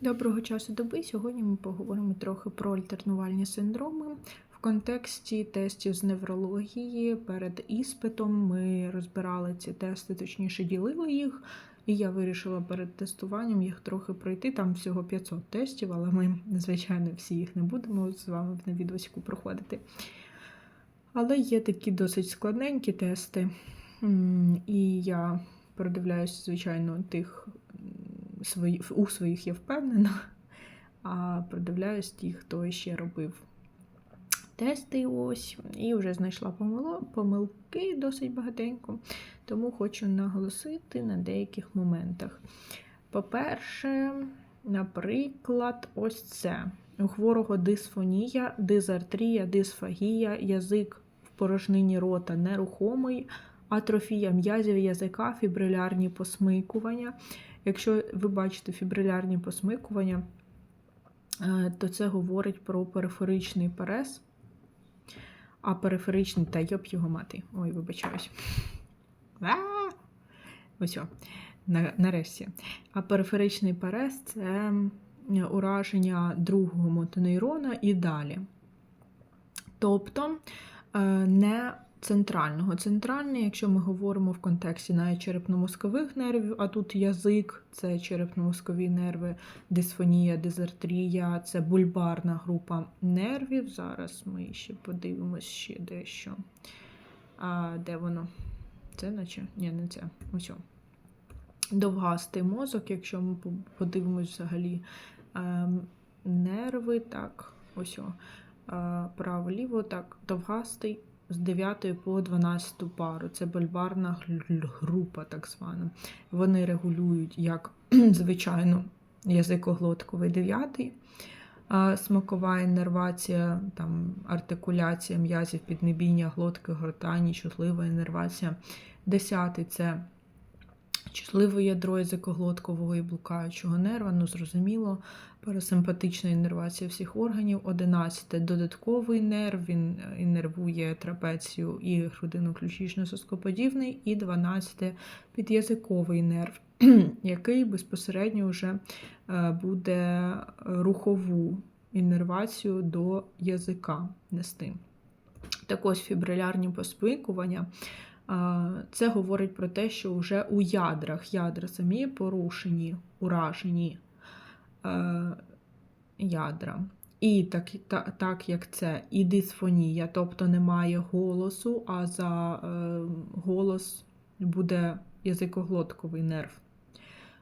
Доброго часу доби. Сьогодні ми поговоримо трохи про альтернувальні синдроми. В контексті тестів з неврології перед іспитом ми розбирали ці тести, точніше ділили їх, і я вирішила перед тестуванням їх трохи пройти. Там всього 500 тестів, але ми, звичайно, всі їх не будемо з вами на відосіку проходити. Але є такі досить складненькі тести, і я продивляюся, звичайно, тих свої, у своїх я впевнена, а продивляюсь тих, хто ще робив тести ось, і вже знайшла помилки досить багатенько, тому хочу наголосити на деяких моментах. По-перше, наприклад, ось це. У хворого дисфонія, дизартрія, дисфагія, язик в порожнині рота нерухомий, атрофія м'язів язика, фібрилярні посмикування. Якщо ви бачите фібрилярні посмикування, е, то це говорить про периферичний перез, а периферичний та йоп його мати. Ой, вибачаюсь. Ось, нарешті. А периферичний перез це ураження другого мотонейрона і далі. Тобто е, не центрального. Центральний, якщо ми говоримо в контексті навіть черепно-мозкових нервів, а тут язик це черепно-мозкові нерви, дисфонія, дизартрія, це бульбарна група нервів. Зараз ми ще подивимось ще дещо. А, Де воно? Це наче? Ні, не це. Ось. Довгастий мозок, якщо ми подивимось взагалі ем, нерви, так, ось. Право-ліво, так, довгастий з 9 по 12 пару. Це бульварна група, так звана. Вони регулюють, як звичайно, язикоглотковий 9, а смакова іннервація, там, артикуляція м'язів піднебіння, глотки, гортані, чутлива інервація. 10 це чутливе ядро язикоглоткового і блукаючого нерва, ну зрозуміло, парасимпатична іннервація всіх органів. 11 додатковий нерв, він е, іннервує трапецію і грудину ключично соскоподібний, і 12 під'язиковий нерв, який безпосередньо вже е, буде рухову іннервацію до язика нести. Так ось фібрилярні посмикування. Це говорить про те, що вже у ядрах ядра самі порушені, уражені е, ядра. І так, та, так як це і дисфонія, тобто немає голосу, а за е, голос буде язикоглотковий нерв.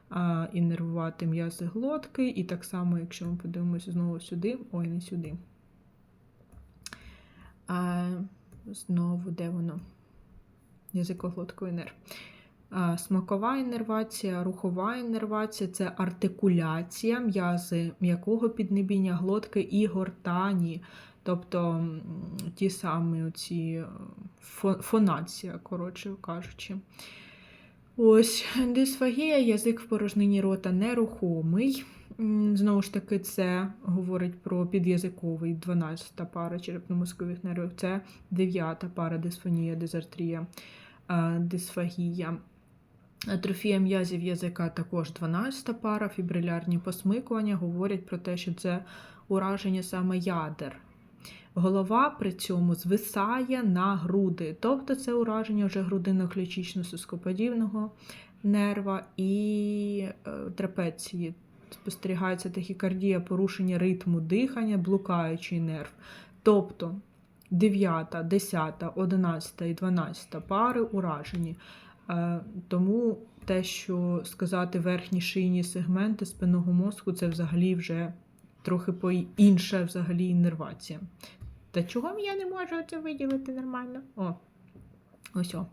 А, іннервувати м'язи глотки, і так само, якщо ми подивимося знову сюди, ой, не сюди. А, знову, де воно? Язикоглотковий нерв. Смакова іннервація, рухова іннервація це артикуляція м'язи м'якого піднебіння глотки і гортані. Тобто ті самі оці е, фонація, коротше кажучи. Ось дисфагія, язик в порожнині рота нерухомий. Знову ж таки, це говорить про під'язиковий 12 та пара черепно-мозкових нервів. Це 9 пара дисфонія, дизартрія, дисфагія. Атрофія м'язів язика також 12 пара, фібрилярні посмикування говорять про те, що це ураження саме ядер. Голова при цьому звисає на груди, тобто це ураження вже грудино-ключично-соскоподібного нерва і е, трапеції. Спостерігається тахікардія, порушення ритму дихання, блукаючий нерв. Тобто 9, 10, 11 і 12 пари уражені. Е, Тому те, що сказати верхні шийні сегменти спинного мозку, це взагалі вже трохи по інша взагалі іннервація. Та чого я не можу це виділити нормально? О, ось о.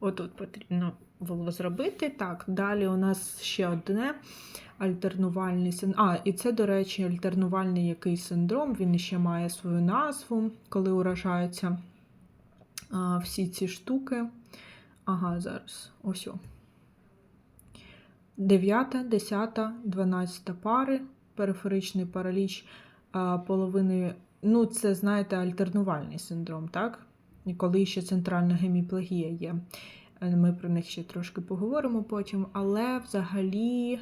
Отут потрібно було зробити. Так, далі у нас ще одне альтернувальний синдром. А, і це, до речі, альтернувальний який синдром. Він ще має свою назву, коли уражаються а, всі ці штуки. Ага, зараз. Ось. о. 9, 10, 12 пари, периферичний параліч а, половини. Ну, це, знаєте, альтернувальний синдром, так? Коли ще центральна геміплегія є. Ми про них ще трошки поговоримо потім, але взагалі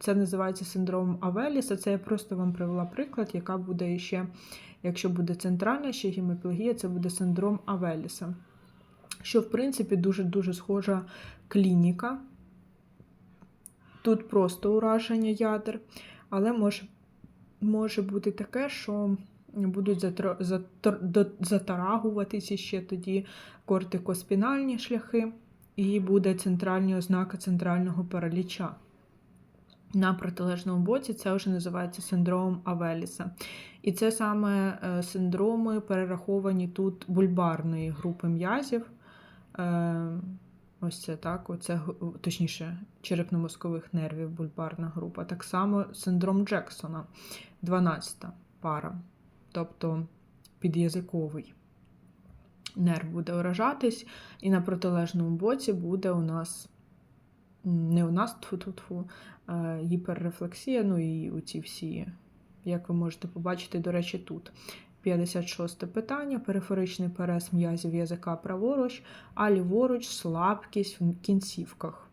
Це називається синдромом Авеліса. Це я просто вам привела приклад, яка буде ще, якщо буде центральна ще геміплегія, це буде синдром Авеліса. Що, в принципі, дуже-дуже схожа клініка. Тут просто ураження ядер, але може, може бути таке, що будуть затр- до- затарагуватися ще тоді кортикоспінальні шляхи, і буде центральні ознаки центрального параліча. На протилежному боці це вже називається синдромом Авеліса. І це саме е, синдроми, перераховані тут бульбарної групи м'язів. Е, Ось це так, оце, точніше, черепно-мозкових нервів, бульбарна група. Так само синдром Джексона, 12-та пара, тобто під'язиковий нерв буде вражатись, і на протилежному боці буде у нас не у нас тфу-тфу-тфу, гіперрефлексія, ну і у ці всі, як ви можете побачити, до речі, тут. 56 питання. Периферичний перес м'язів язика праворуч, а ліворуч слабкість в кінцівках.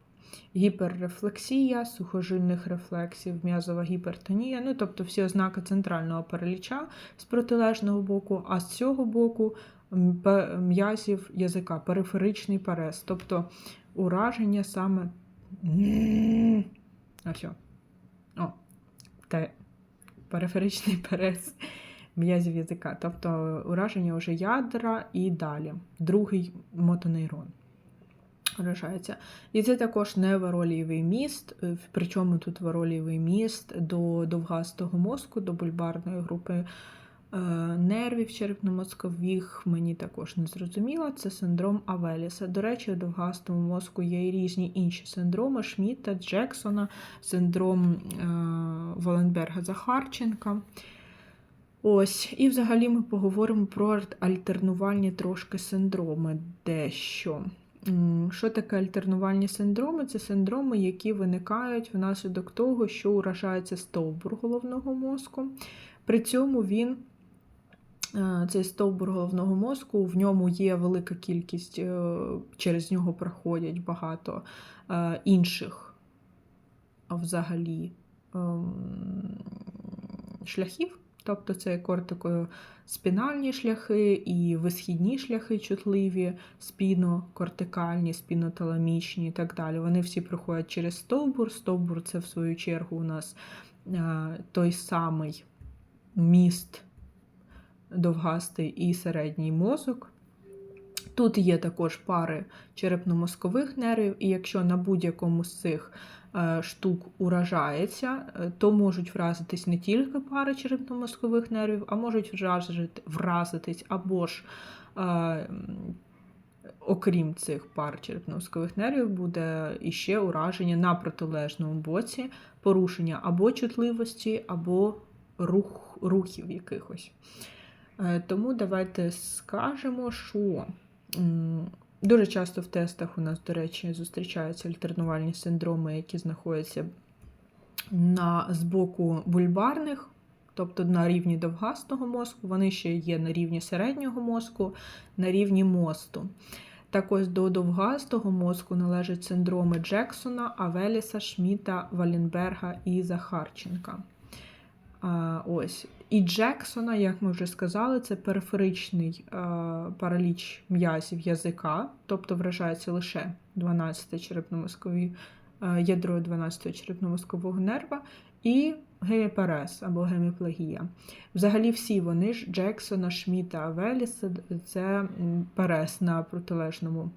Гіперрефлексія, сухожильних рефлексів, м'язова гіпертонія, ну тобто всі ознаки центрального параліча з протилежного боку, а з цього боку м'язів язика, периферичний перес, тобто ураження саме. Ось. о. Те, периферичний перес м'язів язика, тобто ураження вже ядра і далі. Другий мотонейрон вражається. І це також не варолієвий міст, е, причому тут варолієвий міст до довгастого мозку, до бульбарної групи нервів черепно-мозкових, мені також не зрозуміло. Це синдром Авеліса. До речі, у довгастому мозку є і різні інші синдроми Шмітта, Джексона, синдром е, Воленберга-Захарченка. Ось, і взагалі ми поговоримо про альтернувальні трошки синдроми дещо. Що таке альтернувальні синдроми? Це синдроми, які виникають внаслідок того, що уражається стовбур головного мозку. При цьому він, е, цей стовбур головного мозку, в ньому є велика кількість, е, через нього проходять багато е, інших взагалі ем, шляхів. Тобто це кортикоспінальні шляхи і висхідні шляхи чутливі, спінокортикальні, спіноталамічні і так далі. Вони всі проходять через стовбур. Стовбур це, в свою чергу, у нас е, той самий міст довгастий і середній мозок. Тут є також пари черепно-мозкових нервів, і якщо на будь-якому з цих е, штук уражається, е, то можуть вразитись не тільки пари черепно-мозкових нервів, а можуть вразитись або ж, е, окрім цих пар черепно-мозкових нервів, буде іще ураження на протилежному боці, порушення або чутливості, або рух, рухів якихось. Е, Тому давайте скажемо, що дуже часто в тестах у нас, до речі, зустрічаються альтернувальні синдроми, які знаходяться на збоку бульбарних, тобто на рівні довгастого мозку. Вони ще є на рівні середнього мозку, на рівні мосту. Так ось до довгастого мозку належать синдроми Джексона, Авеліса, Шміта, Валенберга і Захарченка. Ось. І Джексона, як ми вже сказали, це периферичний е, параліч м'язів язика, тобто вражається лише 12 черепно-мозкові, е, ядро 12 черепно-мозкового нерва, і геміпарез або геміплегія. Взагалі, всі вони ж Джексона, Шміта, Авеліса це м, перес на протилежному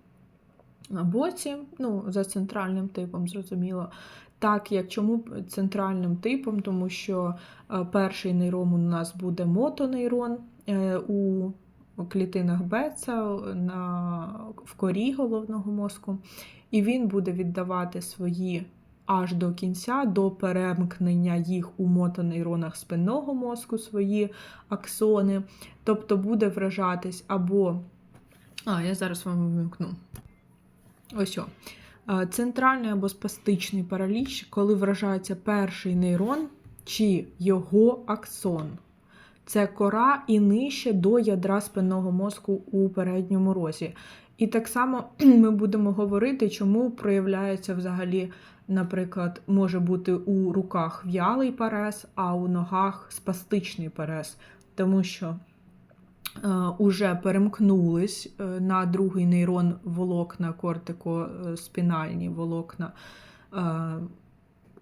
боці, ну, за центральним типом, зрозуміло. Так, як чому центральним типом, тому що е, перший нейрон у нас буде мотонейрон е, у клітинах Беца на, в корі головного мозку, і він буде віддавати свої аж до кінця, до перемкнення їх у мотонейронах спинного мозку, свої аксони. Тобто буде вражатись або. А, я зараз вам вимкну. Ось о. Е, Центральний або спастичний параліч, коли вражається перший нейрон чи його аксон. Це кора і нижче до ядра спинного мозку у передньому розі. І так само ми будемо говорити, чому проявляється взагалі наприклад, може бути у руках в'ялий парез, а у ногах спастичний парез, тому що уже перемкнулись е, на другий нейрон волокна, кортико-спінальні волокна, е,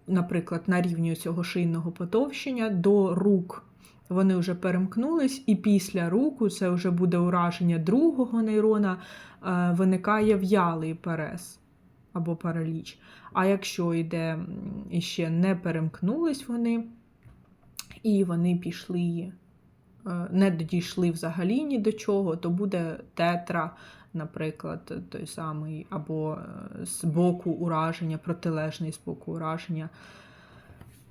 наприклад, на рівні цього шийного потовщення до рук. Вони вже перемкнулись, і після руку це вже буде ураження другого нейрона, е, виникає в'ялий перес або параліч. А якщо йде іще не перемкнулись вони, і вони пішли, е, не дійшли взагалі ні до чого, то буде тетра, наприклад, той самий, або е, з боку ураження, протилежний з боку ураження,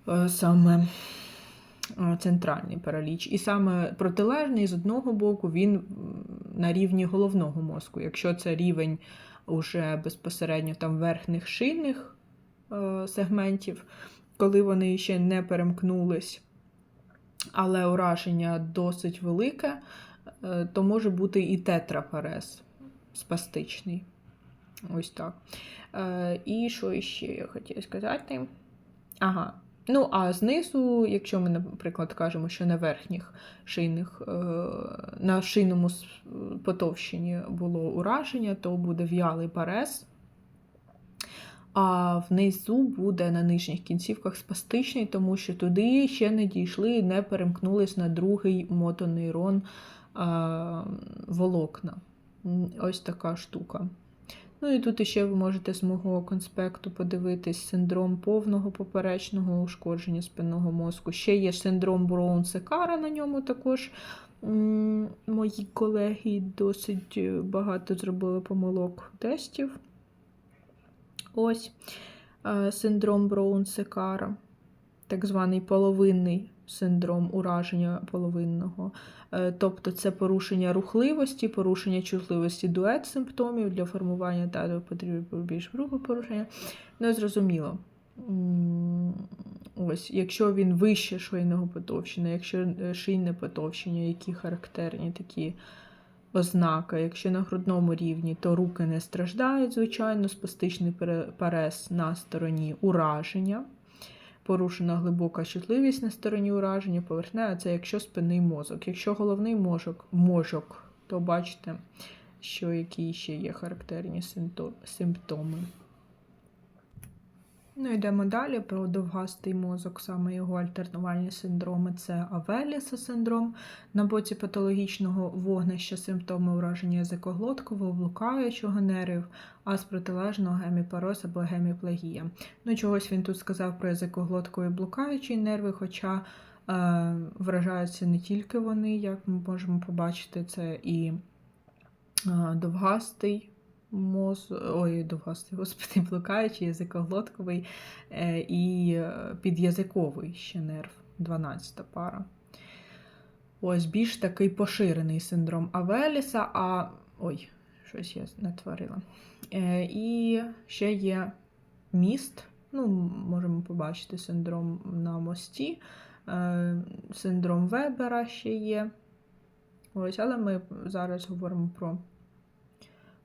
е, саме е, центральний параліч. І саме протилежний з одного боку він на рівні головного мозку. Якщо це рівень уже безпосередньо там верхніх шийних е, сегментів, коли вони ще не перемкнулись, але ураження досить велике, е, то може бути і тетрапарез спастичний. Ось так. Е, І що ще я хотіла сказати? Ага. Ну, а знизу, якщо ми, наприклад, кажемо, що на верхніх шийних, е, на шийному потовщенні було ураження, то буде в'ялий парез, а внизу буде на нижніх кінцівках спастичний, тому що туди ще не дійшли і не перемкнулись на другий мотонейрон е, волокна. Ось така штука. Ну і тут ще ви можете з мого конспекту подивитись синдром повного поперечного ушкодження спинного мозку. Ще є синдром Броун-Секара на ньому також. Мої колеги досить е, багато зробили помилок тестів. Ось е, синдром Броун-Секара, так званий половинний синдром ураження половинного. Е, Тобто це порушення рухливості, порушення чутливості дует симптомів для формування та потрібно більш грубе порушення. Не зрозуміло. Ось, якщо він вище шийного потовщення, якщо е, шийне потовщення, які характерні такі ознаки, якщо на грудному рівні, то руки не страждають, звичайно, спастичний пере- на стороні ураження порушена глибока чутливість на стороні ураження, поверхнева це якщо спинний мозок. Якщо головний мозок, мозок, то бачите, що які ще є характерні симптоми. Ну, йдемо далі про довгастий мозок, саме його альтернувальні синдроми це Авеліса синдром. На боці патологічного вогнища симптоми ураження язикоглоткового, блукаючого нервів, а з протилежного геміпароз або геміплегія. Ну, чогось він тут сказав про язикоглоткові блукаючі нерви, хоча е, вражаються не тільки вони, як ми можемо побачити, це і е, довгастий моз... Ой, довгастий, господи, блукаючий, язикоглотковий е, і е, підязиковий ще нерв, 12 пара. Ось більш такий поширений синдром Авеліса, а. Ой, щось я натворила. Е, і ще є міст. Ну, можемо побачити синдром на мості, синдром Вебера ще є. Ось, але ми зараз говоримо про,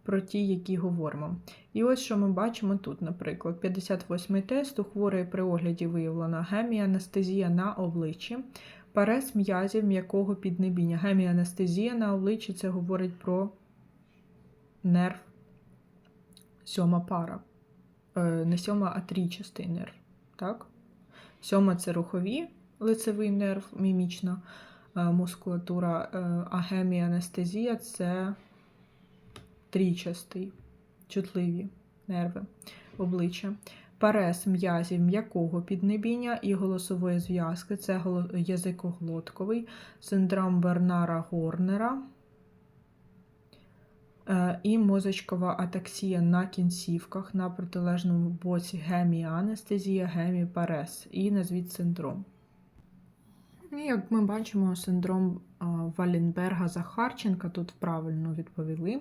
про ті, які говоримо. І ось що ми бачимо тут, наприклад, 58-й тест у хворої при огляді виявлена геміанестезія на обличчі, парез м'язів м'якого піднебіння. Геміанестезія на обличчі це говорить про нерв сьома пара. Е, Не сьома, а трічастий нерв. Так? Сьома це рухові, лицевий нерв, мімічна е, мускулатура, е, а геміанестезія це трічастий, чутливі нерви обличчя. Парез м'язів м'якого піднебіння і голосової зв'язки це язикоглотковий, синдром Бернара Горнера е, і мозочкова атаксія на кінцівках на протилежному боці геміанестезія, геміпарез і назвіть синдром. І як ми бачимо, синдром а, Валенберга-Захарченка тут правильно відповіли.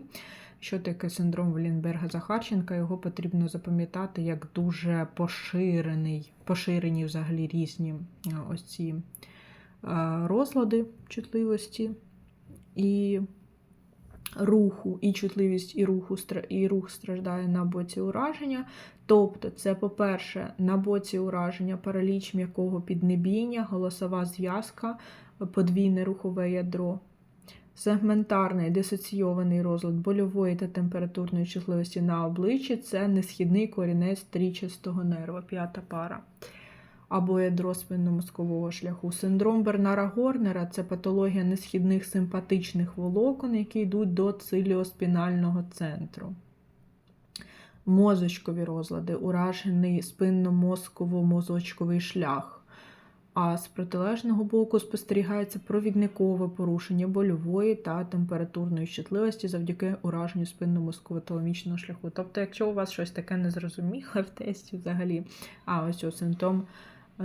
Що таке синдром Валенберга-Захарченка? Його потрібно запам'ятати як дуже поширений, поширені взагалі різні а, ось ці розлади чутливості. І руху, і чутливість і, руху, і рух страждає на боці ураження. Тобто, це, по-перше, на боці ураження параліч м'якого піднебіння, голосова зв'язка, подвійне рухове ядро. Сегментарний дисоційований розлад больової та температурної чутливості на обличчі це несхідний корінець трічастого нерва, п'ята пара. Або ядро спинномозкового шляху. Синдром Бернара Горнера це патологія несхідних симпатичних волокон, які йдуть до циліоспінального центру. Мозочкові розлади, уражений спинномозково-мозочковий шлях. А з протилежного боку спостерігається провідникове порушення больової та температурної чутливості завдяки ураженню спинномозково-таламічного шляху. Тобто, якщо у вас щось таке незрозуміле в тесті взагалі, а ось ось симптом,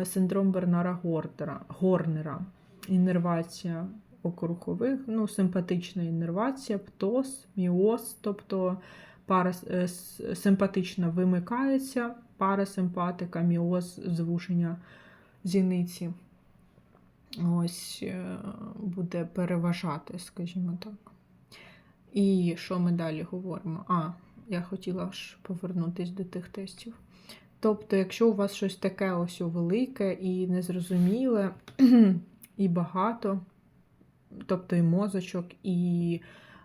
е, синдром Бернара Гордера, Горнера, іннервація окрухових, ну, симпатична іннервація, птоз, міоз, тобто пара, е, симпатична вимикається, парасимпатика, міоз, звуження зіниці. Ось е, буде переважати, скажімо так. І що ми далі говоримо? А, я хотіла ж повернутися до тих тестів. Тобто, якщо у вас щось таке ось велике і незрозуміле, і багато, тобто і мозочок, і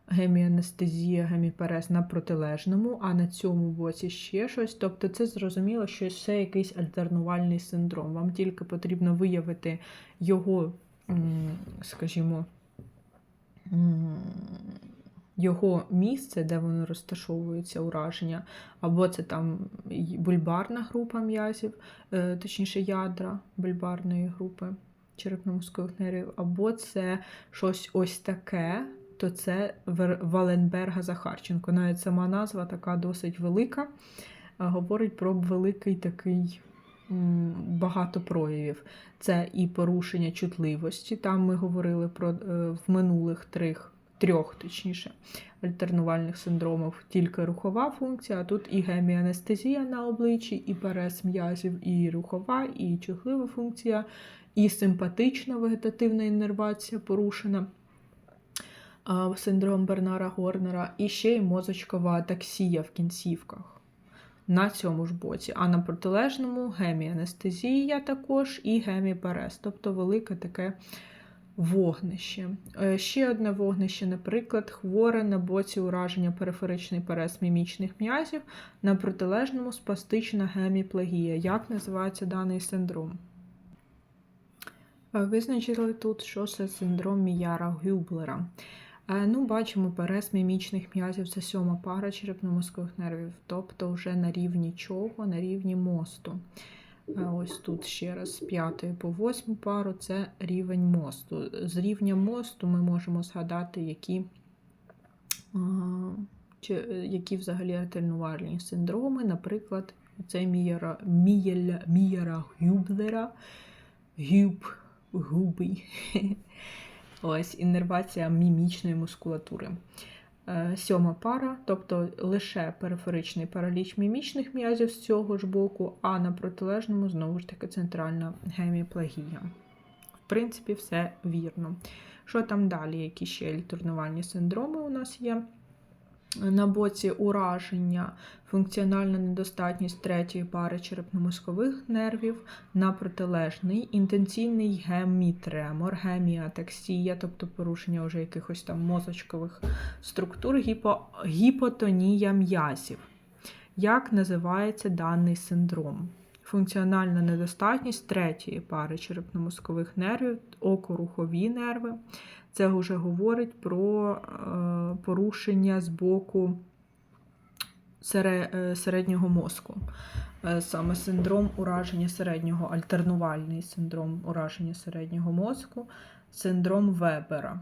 геміанестезія, геміперез на протилежному, а на цьому боці ще щось. Тобто, це зрозуміло, що це якийсь альтернувальний синдром. Вам тільки потрібно виявити його, скажімо, його місце, де воно розташовується, ураження, або це там бульбарна група м'язів, е, точніше ядра бульбарної групи черепно-мозкових нервів, або це щось ось таке, то це Валенберга Захарченко. Навіть сама назва така досить велика, говорить про великий такий багато проявів. Це і порушення чутливості. Там ми говорили про е, в минулих трьох, трьох точніше, альтернувальних синдромах тільки рухова функція, а тут і геміанестезія на обличчі, і перес м'язів, і рухова, і чутлива функція, і симпатична вегетативна іннервація порушена. Синдром Бернара Горнера, і ще й мозочкова атаксія в кінцівках на цьому ж боці. А на протилежному геміанестезія також і геміперез, тобто велике таке вогнище. Е, Ще одне вогнище, наприклад, хворе на боці ураження периферичний перез мімічних м'язів, на протилежному спастична геміплегія. Як називається даний синдром? Е, Визначили тут, що це синдром Міяра Гюблера. Е, Ну, бачимо, перес мімічних м'язів це сьома пара черепно-мозкових нервів, тобто вже на рівні чого? На рівні мосту. Е, Ось тут ще раз з п'ятої по восьму пару це рівень мосту. З рівня мосту ми можемо згадати, які, чи, які взагалі альтернувальні синдроми, наприклад, це Мієра, Мієля, Мієра Гюблера, Гюб, Губий. Ось іннервація мімічної мускулатури. Е, Сьома пара, тобто лише периферичний параліч мімічних м'язів з цього ж боку, а на протилежному знову ж таки центральна геміплагія. В принципі, все вірно. Що там далі? Які ще альтернувальні синдроми у нас є? На боці ураження, функціональна недостатність третьої пари черепно-мозкових нервів, на протилежний інтенсивний гемітремор, геміатаксія, тобто порушення вже якихось там мозочкових структур, гіпо, гіпотонія м'язів. Як називається даний синдром? Функціональна недостатність третьої пари черепно-мозкових нервів, окорухові нерви. Це вже говорить про е, порушення з боку е, середнього мозку. Е, Саме синдром ураження середнього, альтернувальний синдром ураження середнього мозку, синдром Вебера.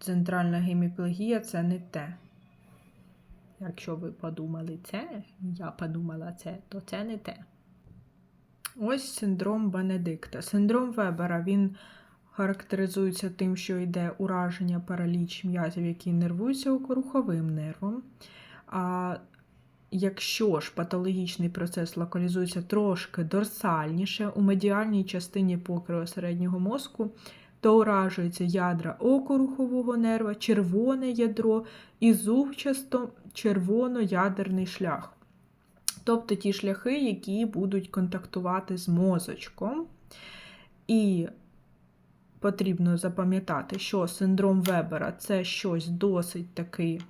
Центральна геміплегія це не те. Якщо ви подумали це, я подумала це, то це не те. Ось синдром Бенедикта. Синдром Вебера він характеризується тим, що йде ураження параліч м'язів, які нервуються окоруховим нервом. А якщо ж патологічний процес локалізується трошки дорсальніше у медіальній частині покриву середнього мозку, то уражуються ядра окорухового нерва, червоне ядро і зубчасто червоноядерний шлях. Тобто ті шляхи, які будуть контактувати з мозочком. І потрібно запам'ятати, що синдром Вебера це щось досить таки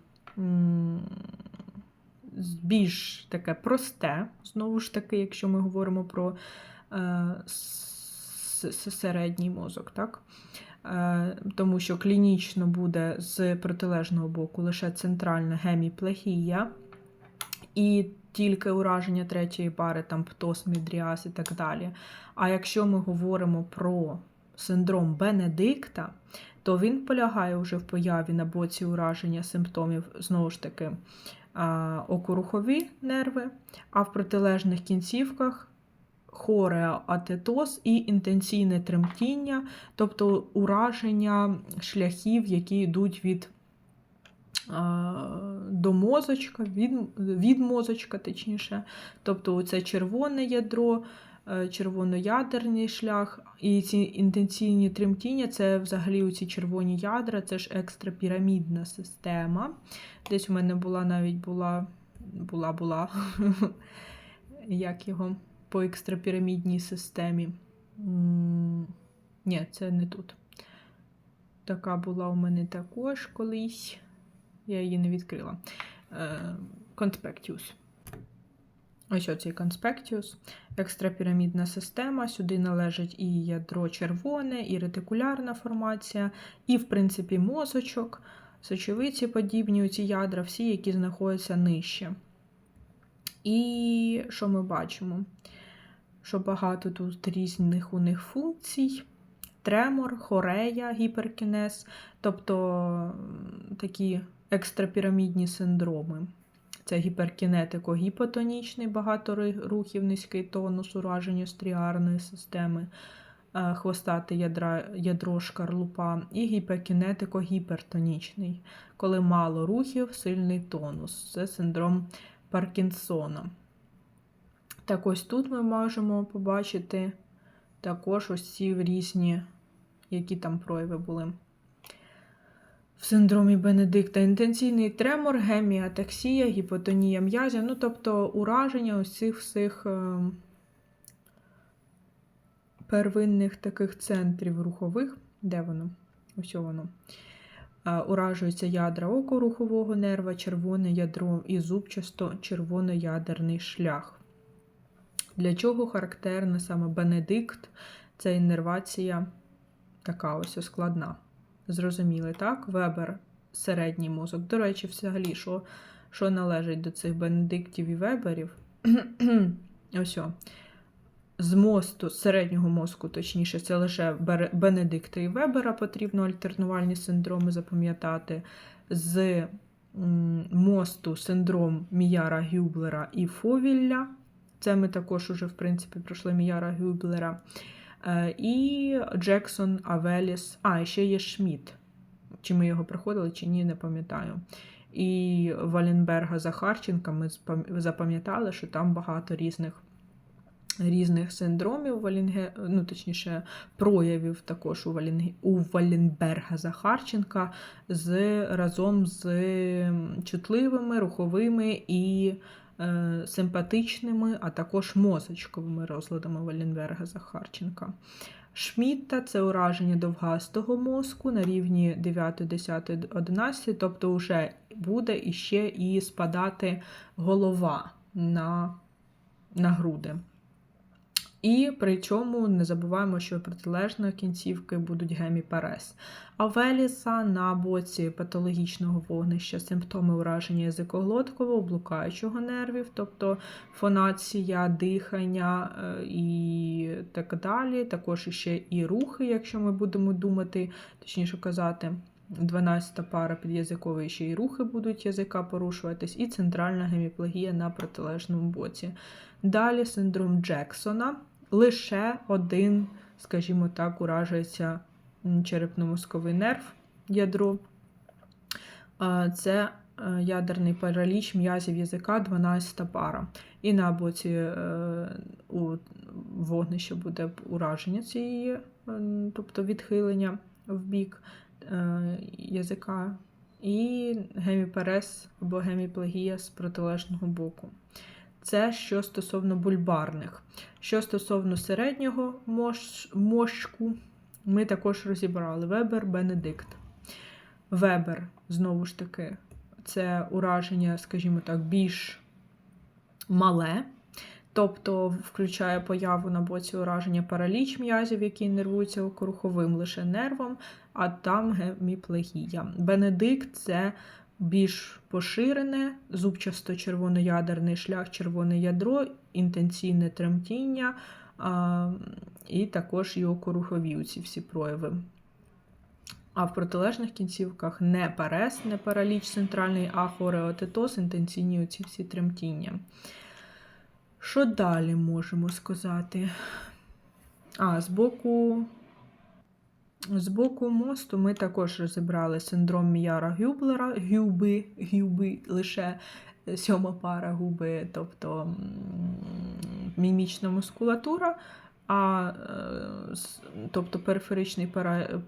більш таке просте, знову ж таки, якщо ми говоримо про е, середній мозок, так? Е, тому що клінічно буде з протилежного боку лише центральна геміплегія, і тільки ураження третьої пари, там птоз, мідріаз і так далі. А якщо ми говоримо про синдром Бенедикта, то він полягає вже в появі на боці ураження симптомів, знову ж таки, а, окорухові нерви, а в протилежних кінцівках хореоатетоз і інтенсійне тремтіння, тобто ураження шляхів, які йдуть від до мозочка, від, від мозочка, точніше. Тобто це червоне ядро, е, червоноядерний шлях, і ці інтенсивні тремтіння це взагалі ці червоні ядра, це ж екстрапірамідна система. Десь у мене була навіть була, була, була, як його по екстрапірамідній системі. Ні, це не тут. Така була у мене також колись. Я її не відкрила. Е, Конспектіус. Ось оцей конспектіус. Екстрапірамідна система. Сюди належить і ядро червоне, і ретикулярна формація, і, в принципі, мозочок, сочовиці подібні, ці ядра, всі, які знаходяться нижче. І що ми бачимо? Що багато тут різних у них функцій. Тремор, хорея, гіперкінез, тобто такі екстрапірамідні синдроми. Це гіперкінетико-гіпотонічний, багато рухів, низький тонус, ураження стріарної системи, е, хвостате ядра, ядро шкарлупа, і гіпокінетико-гіпертонічний, коли мало рухів, сильний тонус. Це синдром Паркінсона. Так ось тут ми можемо побачити також ось ці різні, які там прояви були. В синдромі Бенедикта інтенсійний тремор, геміатаксія, гіпотонія м'язя, ну тобто ураження ось цих всіх е, первинних таких центрів рухових. Де воно? Ось воно. Е, Уражуються ядра окорухового нерва, червоне ядро і зубчасто червоноядерний шлях. Для чого характерна саме Бенедикт? Це іннервація така ось складна. Зрозуміли, так? Вебер середній мозок. До речі, взагалі, що, що належить до цих бенедиктів і веберів? Ось. З мосту, середнього мозку, точніше, це лише Бенедикта і Вебера потрібно альтернувальні синдроми запам'ятати. З мосту синдром Міяра Гюблера і Фовілля. Це ми також уже, в принципі, пройшли Міяра Гюблера. Е, І Джексон, Авеліс. А, ще є Шмідт. Чи ми його проходили, чи ні, не пам'ятаю. І Валенберга Захарченка ми запам'ятали, що там багато різних. Різних синдромів, Валінге, ну точніше, проявів також у, Валінге, у Валенберга Захарченка з, разом з чутливими, руховими і симпатичними, а також мозочковими розладами Валенберга Захарченка. Шмітта це ураження довгастого мозку на рівні 9, 10, 11, тобто вже буде іще і спадати голова на, на груди. І при цьому не забуваємо, що протилежної кінцівки будуть геміпарез. А Веліса на боці патологічного вогнища симптоми ураження язикоглоткового, блукаючого нервів, тобто фонація, дихання е, і так далі. Також ще і рухи, якщо ми будемо думати, точніше казати. 12-та пара під'язикової ще й рухи будуть язика порушуватись, і центральна геміплегія на протилежному боці. Далі синдром Джексона. Лише один, скажімо так, уражується черепно-мозковий нерв ядро. Це е, ядерний параліч м'язів язика 12 пара. І на боці е, у вогнища буде ураження цієї, е, тобто відхилення в бік язика, і геміперез або геміплегія з протилежного боку. Це що стосовно бульбарних. Що стосовно середнього мощку, ми також розібрали Вебер, Бенедикт. Вебер, знову ж таки, це ураження, скажімо так, більш мале, тобто включає появу на боці ураження параліч м'язів, які іннервуються окруховим лише нервом, а там геміплегія. Бенедикт це більш поширене, зубчасто-червоноядерний шлях, червоне ядро, інтенсійне тремтіння, а, і також і окорухові ці всі прояви. А в протилежних кінцівках не парез, не параліч центральний, а хореотитоз, інтенсивні оці всі тремтіння. Що далі можемо сказати? А, з боку, з боку мосту ми також розібрали синдром Міяра Гюблера, гюби, гюби лише сьома пара губи, тобто мімічна мускулатура, а, е, тобто периферичний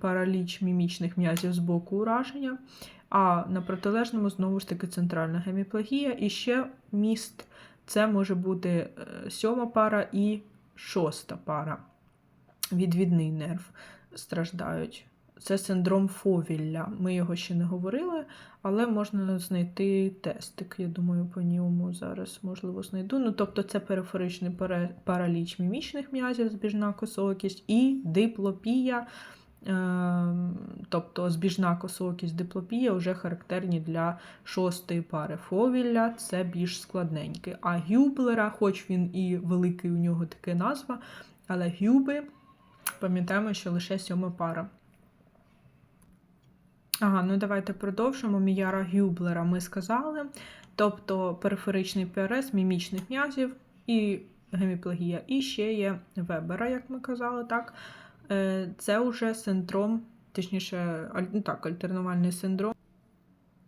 параліч мімічних м'язів з боку ураження. А на протилежному знову ж таки центральна геміплегія. І ще міст це може бути е, сьома пара і шоста пара. Відвідний нерв страждають. Це синдром Фовілля. Ми його ще не говорили, але можна знайти тестик. Я думаю, по ньому зараз можливо знайду. Ну, тобто, це периферичний параліч мімічних м'язів, збіжна косоокість і диплопія. Е, Тобто збіжна косоокість диплопія вже характерні для шостої пари фовілля, це більш складненький. А гюблера, хоч він і великий у нього така назва, але гюби, пам'ятаємо, що лише сьома пара. Ага, ну давайте продовжимо. Міяра Гюблера ми сказали. Тобто периферичний ПРС мімічних м'язів і геміплегія. І ще є Вебера, як ми казали, так. Е, Це вже синдром, точніше, ну так, альтернувальний синдром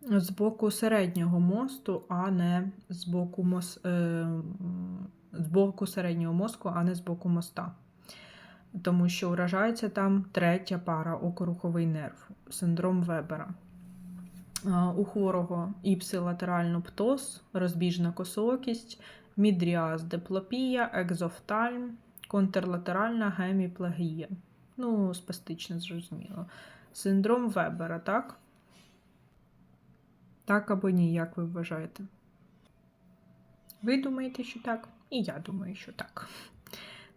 з боку середнього мосту, а не з боку, мос, е, з боку середнього мозку, а не з боку моста. Тому що вражається там третя пара окоруховий нерв, синдром Вебера. У хворого іпсилатерально птоз, розбіжна косоокість, мідріаз диплопія, екзофтальм, контрлатеральна геміплегія. Ну, спастично, зрозуміло. Синдром Вебера, так? Так або ні, як ви вважаєте? Ви думаєте, що так? І я думаю, що так.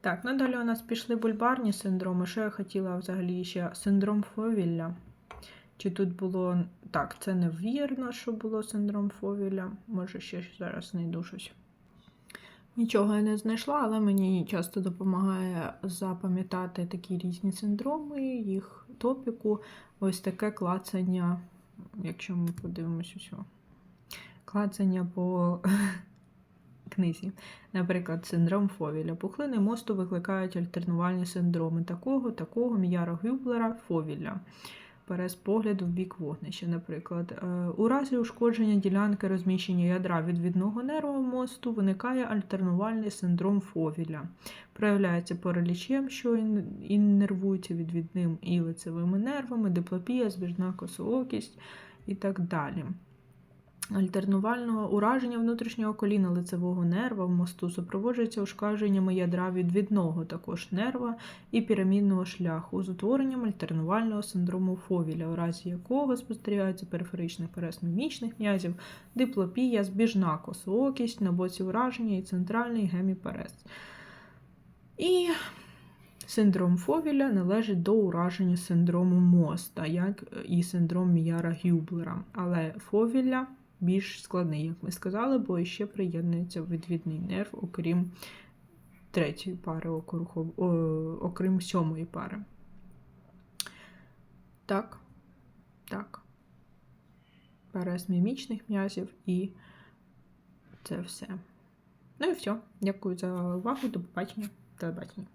Так, ну далі у нас пішли бульбарні синдроми. Що я хотіла взагалі ще? Синдром Фовілля. Чи тут було. Так, це невірно, що було синдром Фовілля. Може, ще зараз знайду щось. Нічого я не знайшла, але мені часто допомагає запам'ятати такі різні синдроми, їх топіку. Ось таке клацання, якщо ми подивимося усього. Клацання по книзі. Наприклад, синдром Фовіля. Пухлини мосту викликають альтернувальні синдроми такого, такого, Міяра Гюблера, Фовіля. Перес погляду в бік вогнища, наприклад. Е, У разі ушкодження ділянки розміщення ядра відвідного нерву мосту виникає альтернувальний синдром Фовіля. Проявляється паралічем, що ін- іннервується відвідним і лицевими нервами, диплопія, збіжна косоокість і так далі. Альтернувального ураження внутрішнього коліна лицевого нерва в мосту супроводжується ушкодженнями ядра відвідного також нерва і пірамідного шляху з утворенням альтернувального синдрому Фовіля, у разі якого спостерігається периферичний перес мімічних м'язів, диплопія, збіжна косоокість на боці ураження і центральний геміперес. І синдром Фовіля належить до ураження синдрому моста, як і синдром Міяра Гюблера. Але Фовіля більш складний, як ми сказали, бо ще приєднується відвідний нерв, окрім третьої пари окрухов... окрім сьомої пари. Так, так. Перес мімічних м'язів і це все. Ну і все. Дякую за увагу. До побачення. Телебачення.